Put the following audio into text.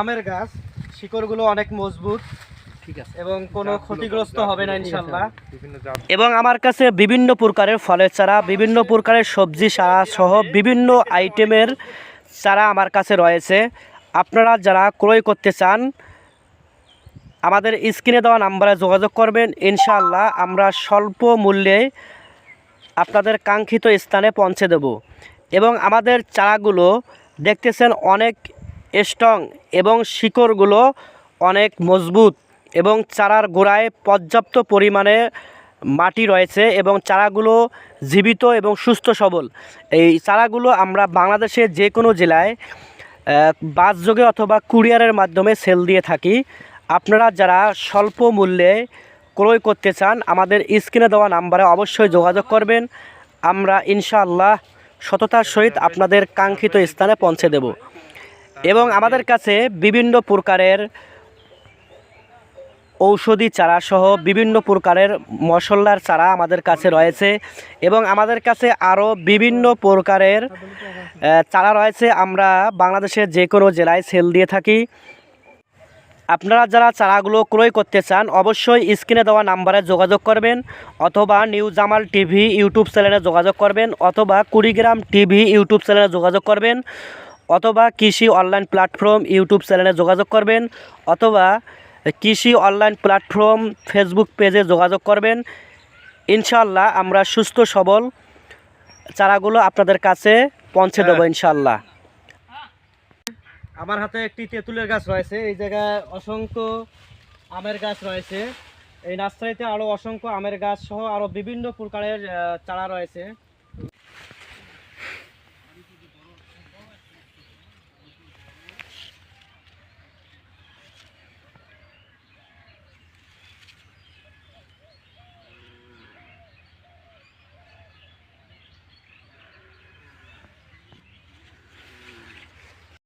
আমের গাছ শিকড়গুলো অনেক মজবুত ঠিক আছে। এবং কোনো ক্ষতিগ্রস্ত হবে না ইনশাল্লাহ এবং আমার কাছে বিভিন্ন প্রকারের ফলের চারা বিভিন্ন প্রকারের সবজি চারা সহ বিভিন্ন আইটেমের চারা আমার কাছে রয়েছে। আপনারা যারা ক্রয় করতে চান আমাদের স্ক্রিনে দেওয়া নাম্বারে যোগাযোগ করবেন। ইনশাআল্লাহ আমরা স্বল্প মূল্যে আপনাদের কাঙ্ক্ষিত স্থানে পৌঁছে দেব। এবং আমাদের চারাগুলো দেখতেছেন অনেক স্ট্রং এবং শিকড়গুলো অনেক মজবুত এবং চারার গোড়ায় পর্যাপ্ত পরিমাণে মাটি রয়েছে এবং চারাগুলো জীবিত এবং সুস্থ সবল। এই চারাগুলো আমরা বাংলাদেশের যে কোনো জেলায় বাসযোগে অথবা কুরিয়ারের মাধ্যমে সেল দিয়ে থাকি। আপনারা যারা স্বল্প মূল্যে ক্রয় করতে চান, আমাদের স্ক্রিনে দেওয়া নাম্বারে অবশ্যই যোগাযোগ করবেন। আমরা ইনশাআল্লাহ সততার সহিত আপনাদের কাঙ্ক্ষিত স্থানে পৌঁছে দেব। এবং আমাদের কাছে বিভিন্ন প্রকারের ঔষধি চারা সহ বিভিন্ন প্রকারের মশলার চারা আমাদের কাছে রয়েছে এবং আমাদের কাছে আরও বিভিন্ন প্রকারের চারা রয়েছে। আমরা বাংলাদেশের যে কোনো জেলায় সেল দিয়ে থাকি। আপনারা যারা চারাগুলো ক্রয় করতে চান, অবশ্যই স্ক্রিনে দেওয়া নাম্বারে যোগাযোগ করবেন অথবা নিউ জামাল টিভি ইউটিউব চ্যানেলে যোগাযোগ করবেন অথবা কুড়িগ্রাম টিভি ইউটিউব চ্যানেলে যোগাযোগ করবেন। অথবা কৃষি অনলাইন প্ল্যাটফর্ম ইউটিউব চ্যানেলে যোগাযোগ করবেন অথবা কৃষি অনলাইন প্ল্যাটফর্ম ফেসবুক পেজে যোগাযোগ করবেন। ইনশাল্লাহ আমরা সুস্থ সবল চারাগুলো আপনাদের কাছে পৌঁছে দেবো ইনশাল্লাহ আমার হাতে একটি তেঁতুলের গাছ রয়েছে এই জায়গায় অসংখ্য আমের গাছ রয়েছে। এই নার্সারিতে আরও অসংখ্য আমের গাছ সহ আরও বিভিন্ন প্রকারের চারা রয়েছে।